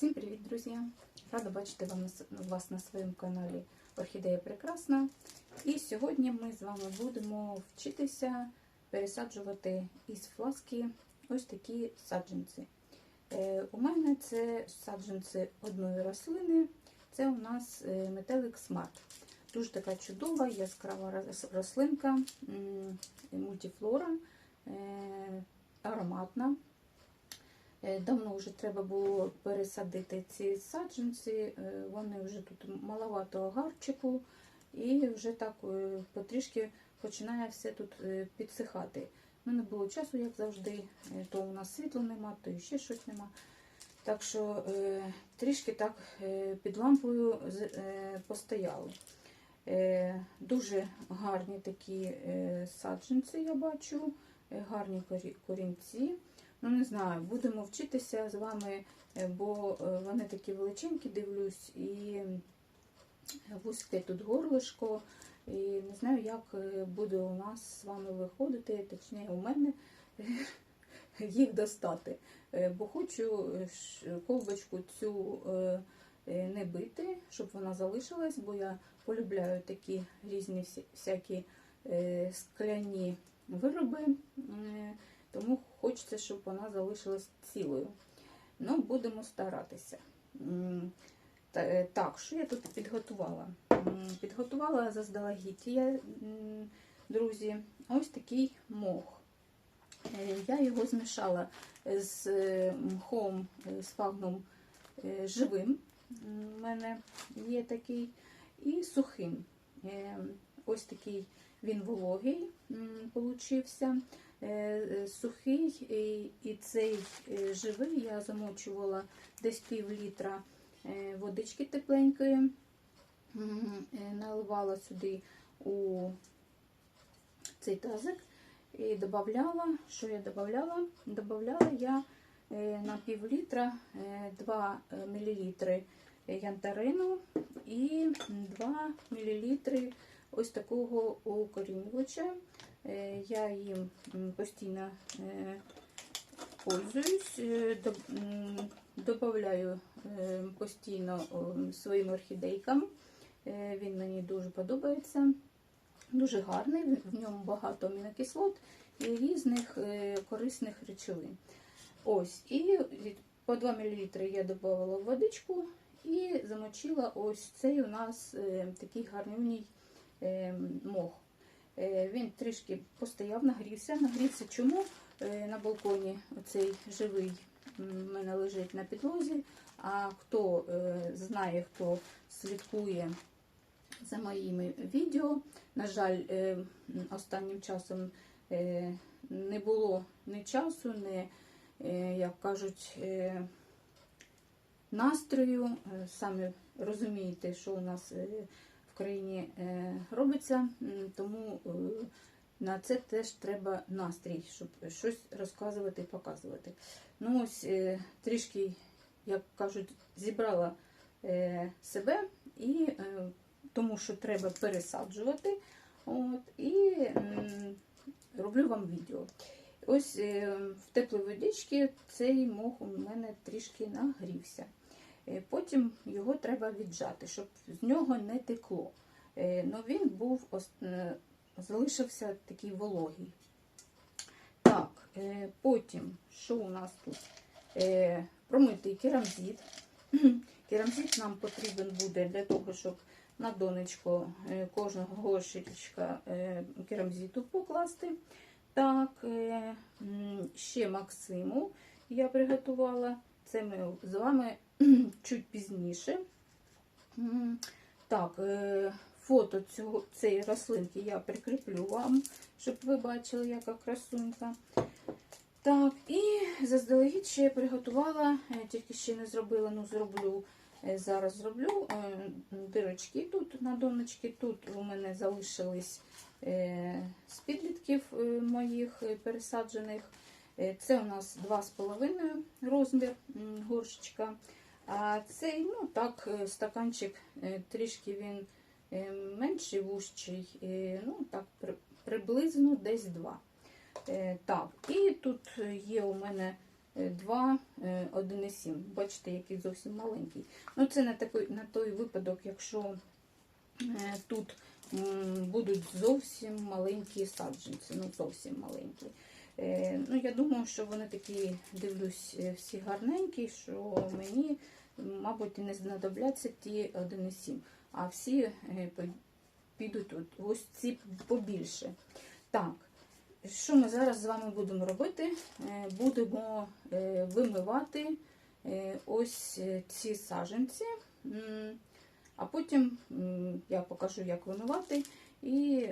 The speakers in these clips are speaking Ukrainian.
Всім привіт, друзі! Рада бачити вас на своєму каналі Орхідея Прекрасна. І сьогодні ми з вами будемо вчитися пересаджувати із фласки ось такі саджанці. Е, У мене це саджанці одної рослини. Це у нас е, метелик смарт. Дуже така чудова, яскрава рослинка, мультифлора, е, ароматна. Е, Давно вже треба було пересадити ці саджанці, е, вони вже тут маловато агарчику, і вже так е, потрішки починає все тут підсихати. Ну, не було часу, як завжди, то у нас світла нема, то ще щось нема. Так що трішки так під лампою постояли. Дуже гарні такі саджанці, я бачу, гарні корі- корінці. Ну, не знаю, будемо вчитися з вами, е, бо е, вони такі величенькі, дивлюсь, і вузьке тут горлишко. І не знаю, як е, буде у нас з вами виходити, точніше, у мене їх достати. Е, Бо хочу е, ковбочку цю е, е, не бити, щоб вона залишилась, бо я полюбляю такі різні всякі е, скляні вироби. Тому хочеться, щоб вона залишилась цілою. Ну, будемо старатися. Е, Так, що я тут підготувала? Підготувала заздалегідь я, друзі, ось такий мох. Е, Я його змішала з е, мхом, з фагном живим. У мене є такий, і сухим. Ось такий він вологий получився. Е, е, Сухий і, цей е, живий я замочувала десь пів літра водички тепленької, наливала сюди у цей тазик і додавала, що я додавала? Додавала я на пів літра 2 мл янтарину і 2 мл ось такого укорінювача. Е, Я їм постійно е, пользуюсь, е, е, постійно своїм орхідейкам. Він мені дуже подобається. Дуже гарний, в ньому багато амінокислот і різних корисних речовин. Ось, і по 2 мл я додавала в водичку і замочила ось цей у нас такий гарнюній мох. Е, Він трішки постояв, нагрівся. Нагрівся чому? Е, На балконі оцей живий в мене лежить на підлозі. А хто е, знає, хто слідкує за моїми відео, на жаль, останнім часом не було ні часу, ні, як кажуть, настрою. Е, Самі розумієте, що у нас в країні е, робиться, тому е, на це теж треба настрій, щоб щось розказувати і показувати. Ну ось е, трішки, як кажуть, зібрала себе і тому що треба пересаджувати. От, і роблю вам відео. Ось в теплій водичці цей мох у мене трішки нагрівся. Е, Потім його треба віджати, щоб з нього не текло. Е, Ну, він був е, залишився такий вологий. Так, потім, що у нас тут? Промитий керамзит. Керамзит нам потрібен буде для того, щоб на донечко кожного горщичка е, керамзиту покласти. Так, ще Максиму я приготувала. Це ми з вами чуть пізніше. Так, е, фото цього, цієї рослинки я прикріплю вам, щоб ви бачили, яка красунька. Так, і заздалегідь ще я приготувала, е, тільки ще не зробила, ну зроблю. Е, Зараз зроблю дирочки тут на донечки. Тут у мене залишились з підлітків моїх пересаджених. Е, Це у нас 2,5 розмір м, горщичка. А цей, ну так, е, стаканчик е, трішки він менший, вужчий, ну так, приблизно десь 2. Е, Так, і тут є у мене 2, 1,7. Бачите, який зовсім маленький. Ну, це на, такий, на той випадок, якщо тут будуть зовсім маленькі саджанці, ну зовсім маленькі. Е, Ну, я думаю, що вони такі, дивлюсь, е, всі гарненькі, що мені, мабуть, не знадобляться ті 1,7, а всі е, підуть от, ось ці побільше. Так, що ми зараз з вами будемо робити? Будемо вимивати ось ці саженці, а потім я покажу, як вимивати, і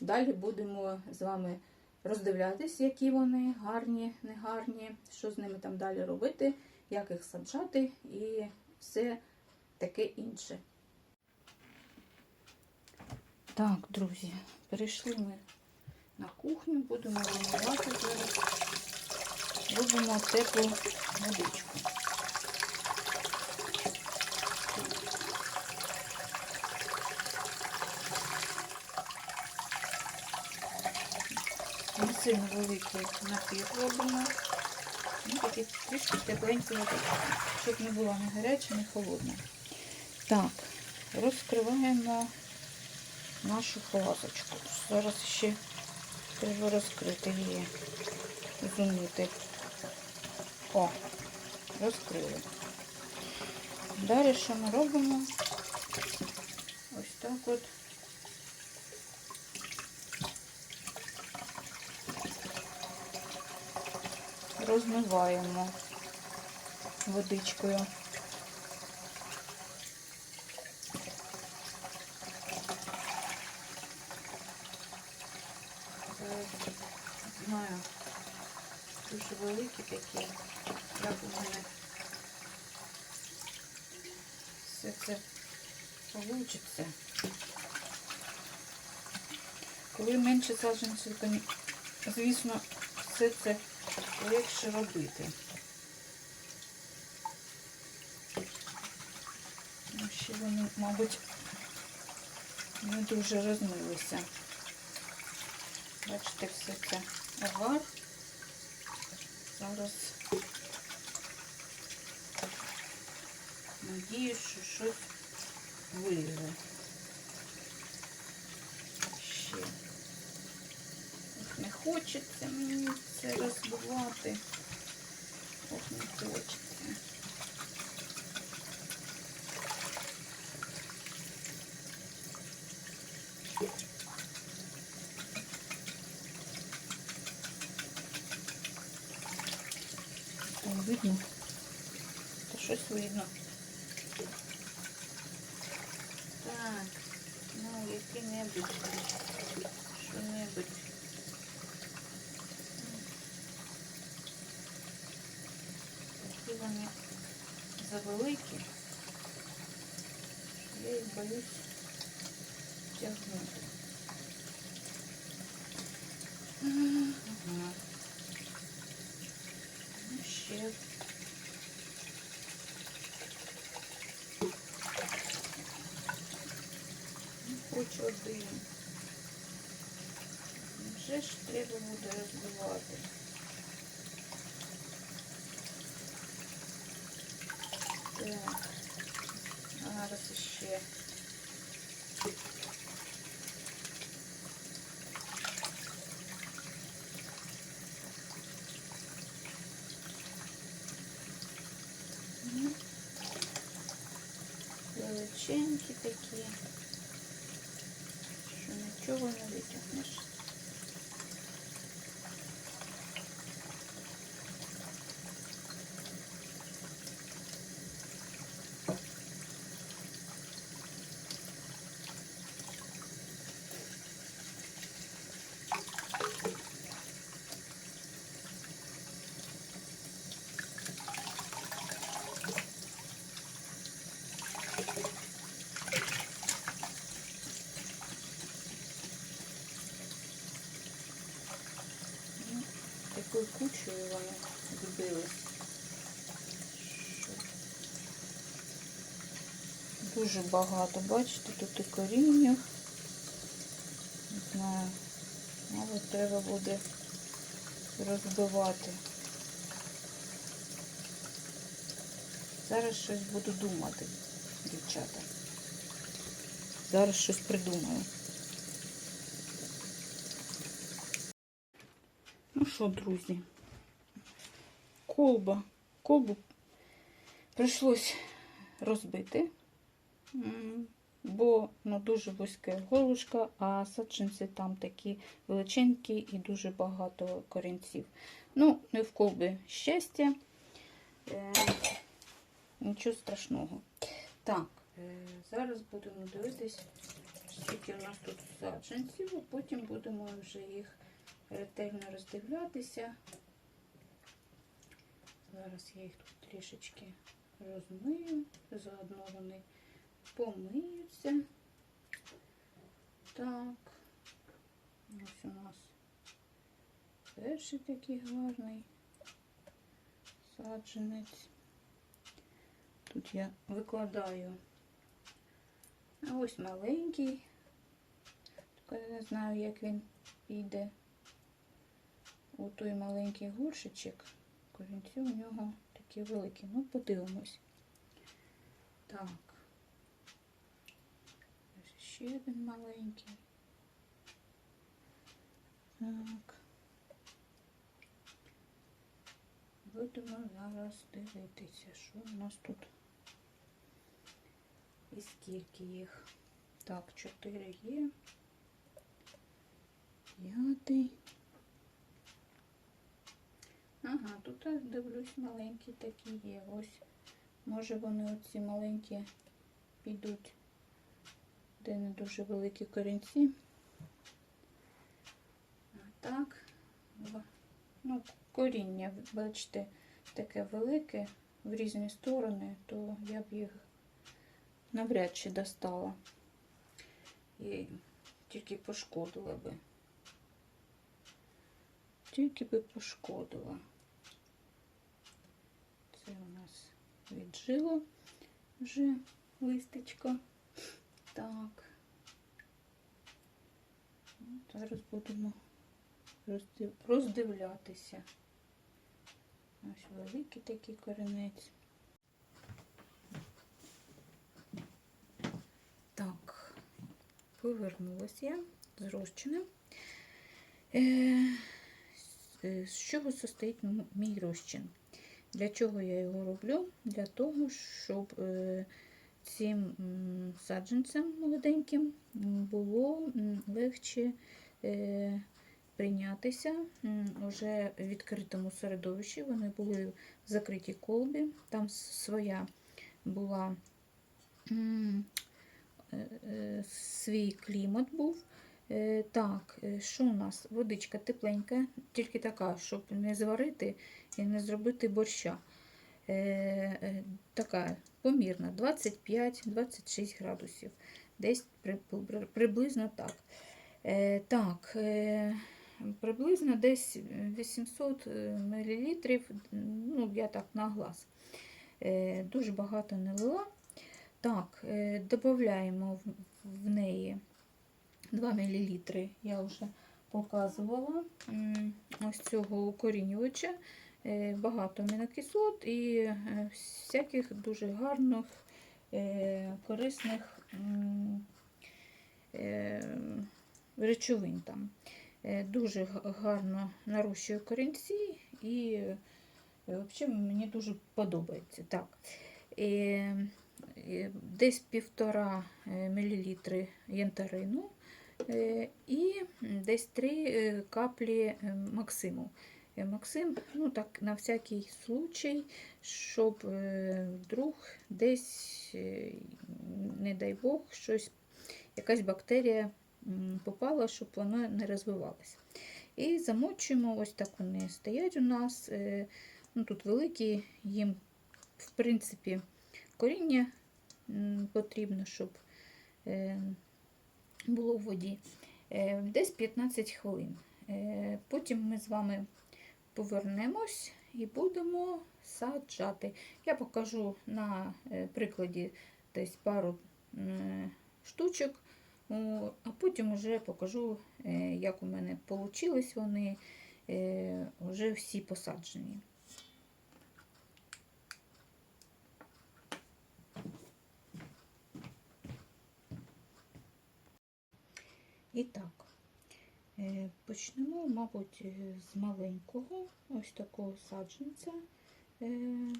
далі будемо з вами роздивлятись, які вони гарні, негарні, що з ними там далі робити, як їх саджати і все таке інше. Так, друзі, перейшли ми на кухню, будемо вимивати зараз. Робимо теплу водичку. Сильно великий напір робимо. Ну, такий трішки тепленький водички, щоб не була не гаряча, не холодна. Так, розкриваємо нашу фласочку. Зараз ще треба розкрити її, зуміти. О, розкрили. Далі що ми робимо? Ось так от. Розмиваємо водичкою. Знаю, дуже великі такі, як у мене все це получиться. Коли менше саджанців, то, звісно, все це легше робити. Ну, Ще вони, мабуть, не дуже розмилися. Бачите, все це агар. Зараз надіюсь, що щось вийде. Ще. Ох, не хочеться мені це розбивати. Ох, не хочеться. Там видно? Та щось видно. Так, ну які-небудь. Що-небудь. Такі вони завеликі. Я їх боюсь тягнути. Ага. Ну, ще. Ну, Хоч один. Вже ж треба буде розбивати. Так. Зараз ще. Мгм. Величенькі такі, що нічого не витягнеш. Дуже багато, бачите, тут і коріння. Не знаю, мабуть, треба буде розбивати. Зараз щось буду думати, дівчата. Зараз щось придумаю. Ну що, друзі, колба. Колбу прийшлось розбити, бо ну, дуже вузьке голушка, а саджанці там такі величенькі і дуже багато корінців. Ну, не в колбі щастя. Е, нічого страшного. Так, е, зараз будемо дивитись, скільки у нас тут саджанців, а потім будемо вже їх ретельно роздивлятися. Зараз я їх тут трішечки розмию, заодно вони помиються. Так, ось у нас перший такий гарний саджанець. Тут я викладаю. А ось маленький. Тільки я не знаю, як він піде у той маленький горшичок. Корінці у нього такі великі. Ну, подивимось. Так. Ще один маленький. Так. Будемо зараз дивитися, що у нас тут. І скільки їх. Так, чотири є. П'ятий. Ага, тут я дивлюсь, маленькі такі є. Ось, може вони оці маленькі підуть, де не дуже великі корінці. Так, ну, коріння, бачите, таке велике в різні сторони, то я б їх навряд чи достала. І тільки пошкодила би. Тільки би пошкодила. Це у нас віджило вже листечко. Так. Зараз будемо роздив- роздивлятися. Ось великий такий коренець. Так, повернулася я з розчином. Е, з чого состоїть мій розчин? Для чого я його роблю? Для того, щоб е, цим саджанцям молоденьким було легше е, прийнятися м, уже в відкритому середовищі. Вони були в закритій колбі, там своя була е, е, свій клімат був. Так, що у нас? Водичка тепленька, тільки така, щоб не зварити і не зробити борща. Така помірна, 25-26 градусів. Десь при- при- приблизно так. Е, Так, е, приблизно десь 800 мл, ну, я так на глаз. Е, Дуже багато не лила. Так, е, додаємо в неї 2 мл, я вже показувала ось цього укорінювача. Е, Багато амінокислот і е, всяких дуже гарних, е, корисних речовин там. Дуже гарно нарощує корінці і взагалі мені дуже подобається. Так. Десь півтора мл янтарину і десь 3 каплі е, Максиму. Максим, ну так, на всякий случай, щоб е, вдруг десь, е, не дай Бог, щось, якась бактерія попала, щоб воно не розвивалося. І замочуємо, ось так вони стоять у нас. е, Ну, тут великі, їм, в принципі, коріння потрібно, щоб було в воді. Десь 15 хвилин. Потім ми з вами повернемось і будемо саджати. Я покажу на е, прикладі десь пару штучок, а потім вже покажу, е, як у мене вийшли вони е, вже всі посаджені. І почнемо, мабуть, е, з маленького, ось такого саджанця, е,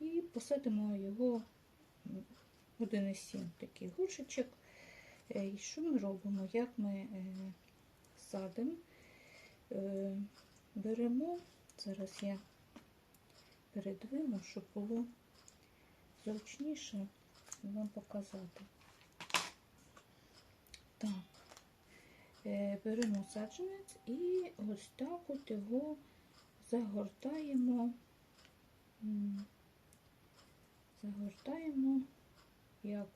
і посадимо його в 1,7 такий горшечок. Е, І що ми робимо? Як ми е, садимо? Е, Беремо, зараз я передвину, щоб було зручніше вам показати. Так, е, беремо саджанець і ось так от його загортаємо, загортаємо як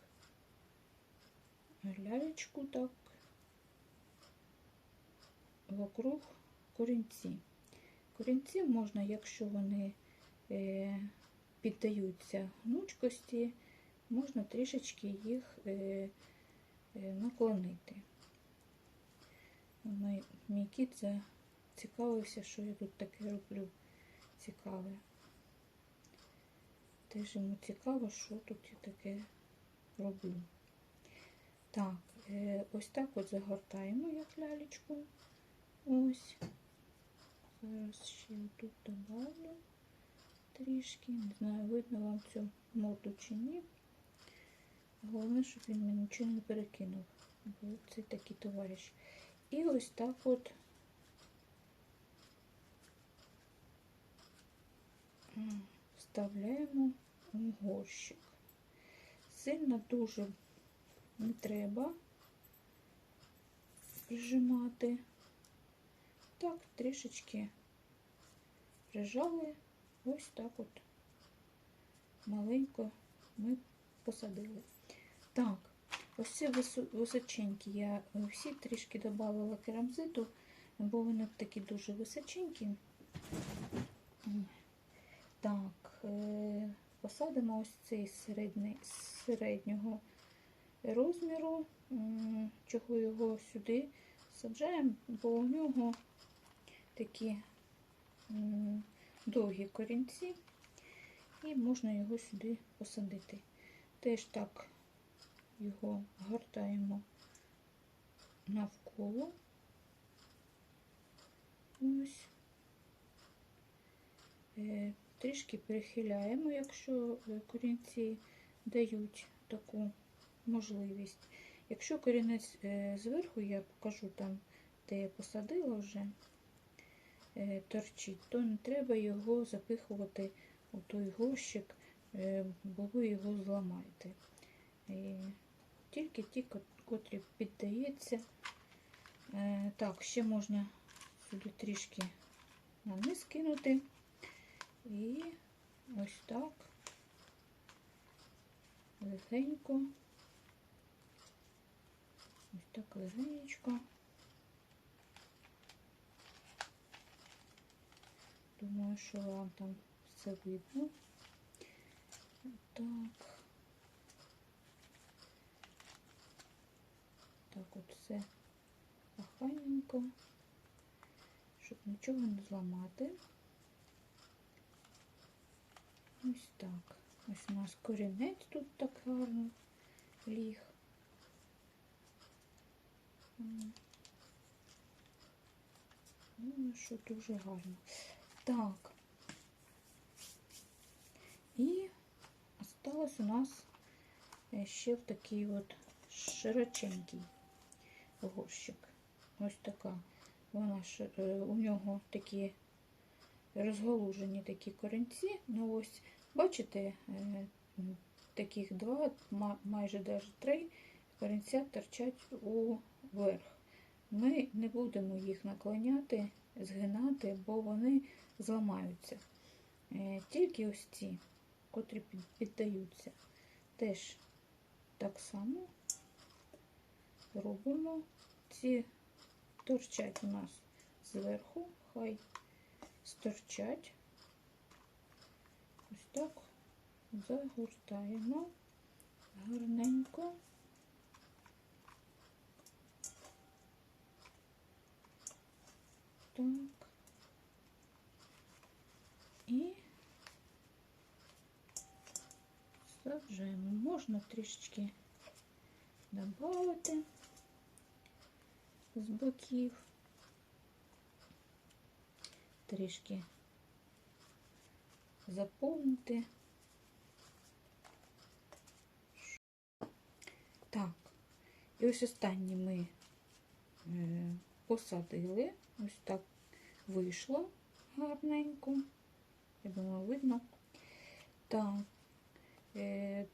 лялечку, так вокруг корінці. Корінці можна, якщо вони е, піддаються гнучкості, можна трішечки їх е, е, наклонити. Мій, мій кіт зацікавився, що я тут таке роблю цікаве. Теж йому цікаво, що тут я таке роблю. Так, е, ось так от загортаємо як лялечку. Ось. Зараз ще тут добавлю трішки. Не знаю, видно вам цю морду чи ні. Головне, щоб він мені нічого не перекинув. Бо це такий товариш. І ось так от вставляємо у горщик. Сильно дуже не треба прижимати. Так, трішечки прижали, ось так от маленько ми посадили. Так, ось ці височенькі я е, всі трішки додавала керамзиту, бо вони такі дуже височенькі. Так, е, посадимо ось цей середній, середнього розміру, чого його сюди саджаємо, бо у нього такі довгі корінці, і можна його сюди посадити. Теж так його гортаємо навколо. Ось. Е, Трішки перехиляємо, якщо е, корінці дають таку можливість. Якщо корінець е, зверху, я покажу там, де я посадила вже, торчить, то не треба його запихувати у той горщик, бо ви його зламаєте. Тільки ті, котрі піддаються. Е, Так, ще можна сюди трішки на низ кинути. І ось так легенько. Ось так легенечко. Думаю, що вам там все видно. Так. Так от все охайненько, щоб нічого не зламати. Ось так. Ось у нас корінець тут так гарно ліг. Ну, що дуже гарно. Так. І осталось у нас е, ще в такий от широченький горщик. Ось така. Вона ж, е, у нього такі розгалужені такі корінці. Ну ось, бачите, е, таких два, майже навіть три корінця торчать уверх. Ми не будемо їх наклоняти, згинати, бо вони зламаються. Е, Тільки ось ці, котрі піддаються. Теж так само робимо. Ці торчать у нас зверху, хай сторчать. Ось так загортаємо гарненько. Так. І саджаємо. Можна трішечки додати. З боків. Трішки заповнити. Так, і ось останні ми е, посадили. Ось так вийшло гарненько. Я думаю, видно. Так, е,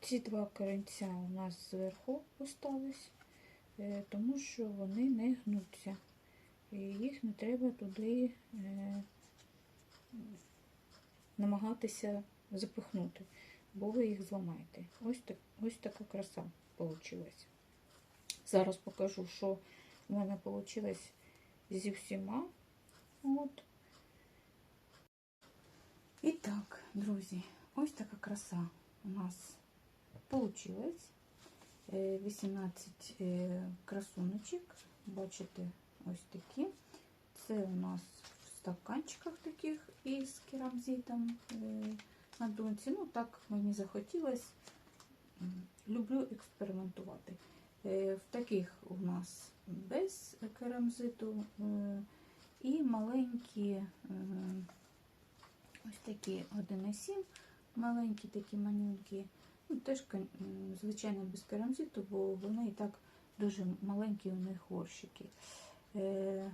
ці два корінця у нас зверху остались, тому що вони не гнуться. І їх не треба туди е, намагатися запихнути, бо ви їх зламаєте. Ось, так, ось така краса вийшла. Зараз покажу, що в мене вийшло зі всіма. От. І так, друзі, ось така краса у нас вийшла. 18 е, красуночок. Бачите, ось такі. Це у нас в стаканчиках таких із керамзитом е, на донці. Ну, так мені захотілося. Люблю експериментувати. Е, В таких у нас без керамзиту і маленькі, ось такі 1,7, маленькі такі манюнькі. Ну, теж, звичайно, без керамзиту, бо вони і так дуже маленькі у них горщики. Е,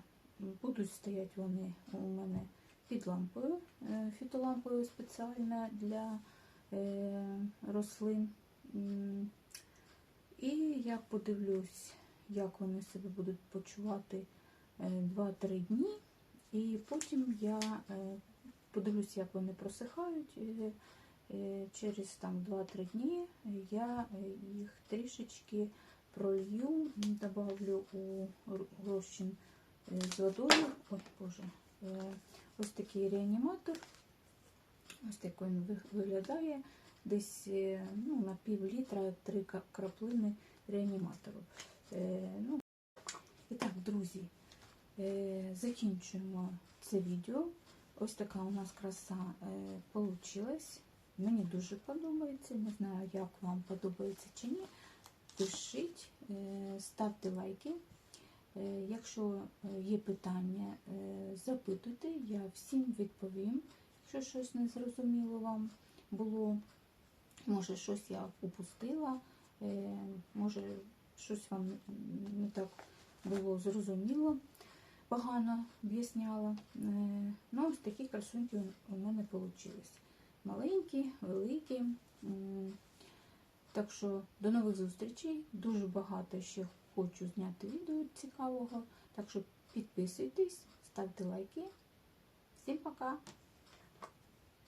Будуть стояти вони у мене під лампою, е, фітолампою спеціальна для е, рослин. І я подивлюсь, як вони себе будуть почувати е, 2-3 дні. І потім я подивлюсь, як вони просихають. Е, Через там 2-3 дні я е, їх трішечки пролью, добавлю у розчин е, з водою. Ой, Боже, ось такий реаніматор. Ось так він виглядає. Десь ну, на пів літра три краплини реаніматору. Е, ну, і так, друзі, е, закінчуємо це відео. Ось така у нас краса е. Мені дуже подобається. Не знаю, як вам подобається чи ні. Пишіть, е, ставте лайки. Е, Якщо е, є питання, запитуйте, я всім відповім, якщо щось не зрозуміло вам було. Може, щось я упустила, може, щось вам не так було зрозуміло, погано об'ясняла. Ну, ось такі красуньки у мене вийшли. Маленькі, великі. Так що до нових зустрічей. Дуже багато ще хочу зняти відео цікавого. Так що підписуйтесь, ставте лайки. Всім пока!